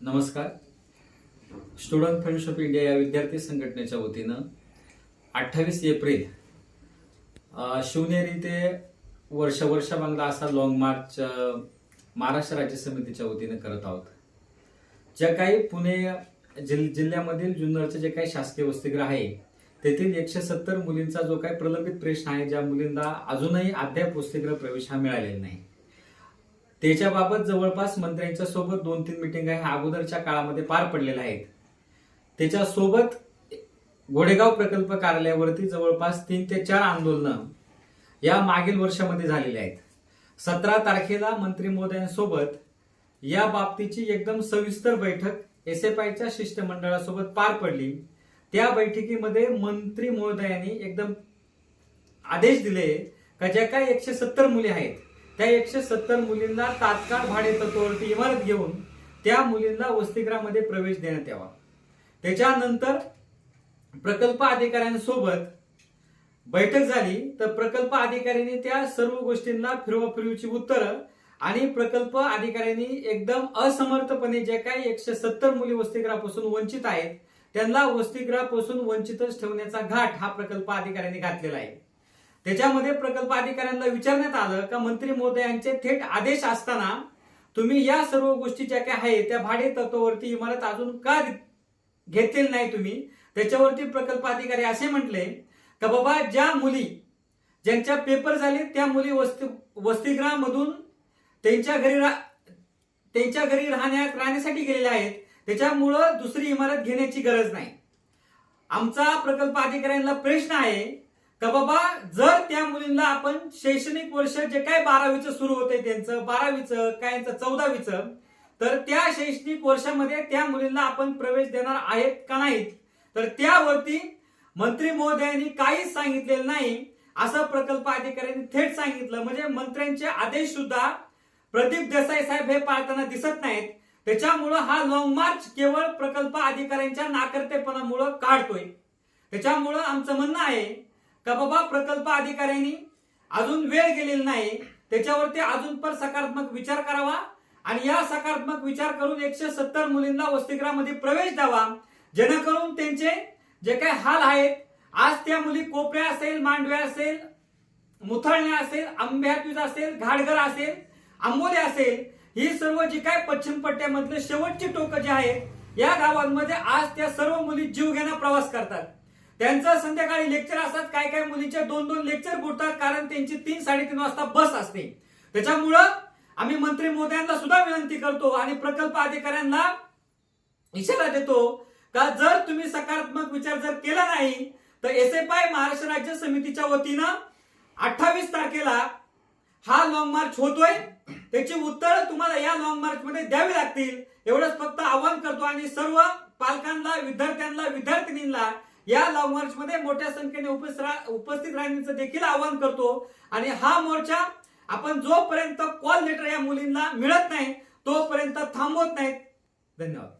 नमस्कार. Student friends of India या विद्यार्थी संघटनेच्या वतीनं अठ्ठावीस एप्रिल शिवनेरी ते वर्ष वर्षा बांगला असा लॉंग मार्च महाराष्ट्र राज्य समितीच्या वतीनं करत आहोत. ज्या काही पुणे जिल जिल्ह्यामधील जुन्नरचे जे काही शासकीय वसतिगृह आहे तेथील एकशे सत्तर मुलींचा जो काही प्रलंबित प्रश्न आहे ज्या मुलींना अजूनही अद्याप वसतिगृह प्रवेश हा मिळालेला नाही. त्याच्याबाबत जवळपास मंत्र्यांच्या सोबत दोन तीन मिटिंग ह्या अगोदरच्या काळामध्ये पार पडलेल्या आहेत. त्याच्यासोबत घोडेगाव प्रकल्प कार्यालयावरती जवळपास तीन ते चार आंदोलनं या मागील वर्षामध्ये झालेली आहेत. सतरा तारखेला मंत्री महोदयांसोबत या बाबतीची एकदम सविस्तर बैठक एस एफ आयच्या शिष्टमंडळासोबत पार पडली. त्या बैठकीमध्ये मंत्री महोदयांनी एकदम आदेश दिले का ज्या काही एकशे सत्तर मुली आहेत त्या एकशे सत्तर मुलींना तात्काळ भाडे तत्वावरती इमारत घेऊन त्या मुलींना वसतिगृहामध्ये प्रवेश देण्यात यावा. त्याच्यानंतर प्रकल्प अधिकाऱ्यांसोबत बैठक झाली. तर प्रकल्प अधिकाऱ्यांनी त्या सर्व गोष्टींना फिरवाफिरवीची उत्तरं आणि प्रकल्प अधिकाऱ्यांनी एकदम असमर्थपणे जे काही एकशे सत्तर मुली वसतिगृहापासून वंचित आहेत त्यांना वसतिगृहापासून वंचितच ठेवण्याचा घाट हा प्रकल्प अधिकाऱ्यांनी घातलेला आहे. त्याच्यामध्ये प्रकल्प अधिकाऱ्यांना विचारण्यात आलं का मंत्री महोदयांचे थेट आदेश असताना तुम्ही या सर्व गोष्टी ज्या काही आहेत त्या भाडे तत्वावरती इमारत अजून का घेतलेली नाही तुम्ही? त्याच्यावरती प्रकल्प अधिकारी असे म्हटले का बाबा ज्या मुली ज्यांच्या पेपर झाले त्या मुली वस्ती वसतिगृहामधून त्यांच्या घरी रा- त्यांच्या घरी राहण्या राहण्यासाठी गेलेल्या आहेत. त्याच्यामुळं दुसरी इमारत घेण्याची गरज नाही. आमचा प्रकल्प अधिकाऱ्यांना प्रश्न आहे का बाबा जर मुलींना आपण शैक्षणिक वर्ष जे काय बारावीचं सुरू होतंय त्यांचं बारावीचं काय चौदावीचं तर त्या शैक्षणिक वर्षामध्ये त्या मुलींना आपण प्रवेश देणार आहेत का नाहीत? तर त्यावरती मंत्री महोदयांनी काहीच सांगितलेलं नाही असं प्रकल्प अधिकाऱ्यांनी थेट सांगितलं. म्हणजे मंत्र्यांचे आदेश सुद्धा प्रदीप देसाई साहेब हे पाळताना दिसत नाहीत. त्याच्यामुळं हा लॉंग मार्च केवळ प्रकल्प अधिकाऱ्यांच्या नाकर्तेपणामुळं काढतोय. त्याच्यामुळं आमचं म्हणणं आहे का बाबा प्रकल्प अधिकाऱ्यांनी अजून वेळ गेलेला नाही त्याच्यावरती अजून पण सकारात्मक विचार करावा आणि या सकारात्मक विचार करून एकशे सत्तर मुलींना वसतिगृहामध्ये प्रवेश द्यावा जेणेकरून त्यांचे जे काही हाल आहेत आज त्या मुली कोपऱ्या असेल मांडव्या असेल मुथळण्या असेल आंब्यातूज असेल घाडघर असेल आंबोले असेल ही सर्व जी काय पश्चिम पट्ट्यामधले शेवटची टोकं जी आहेत या गावांमध्ये आज त्या सर्व मुली जीव घेणं प्रवास करतात. त्यांचं संध्याकाळी लेक्चर असतात. काय काय मुलींचे दोन दोन लेक्चर बुडतात कारण त्यांची तीन साडेतीन वाजता बस असते. त्याच्यामुळं आम्ही मंत्री मोदयांना सुद्धा विनंती करतो आणि प्रकल्प अधिकाऱ्यांना इशारा देतो का जर तुम्ही सकारात्मक विचार जर केला नाही तर एस एफ आय महाराष्ट्र राज्य समितीच्या वतीनं अठ्ठावीस तारखेला हा लॉंग मार्च होतोय. त्याची उत्तर तुम्हाला या लॉंग मार्च मध्ये द्यावी लागतील. एवढंच फक्त आवाहन करतो आणि सर्व पालकांना विद्यार्थ्यांना विद्यार्थिनींना या लॉंग मार्च मध्ये मोठ्या संख्येने उपस्थित रा- उपस्थित राहण्याचं देखील आवाहन करतो. आणि हा मोर्चा आपण जोपर्यंत कॉल लेटर या मुलींना मिळत नाही तोपर्यंत थांबवत नाहीत. धन्यवाद.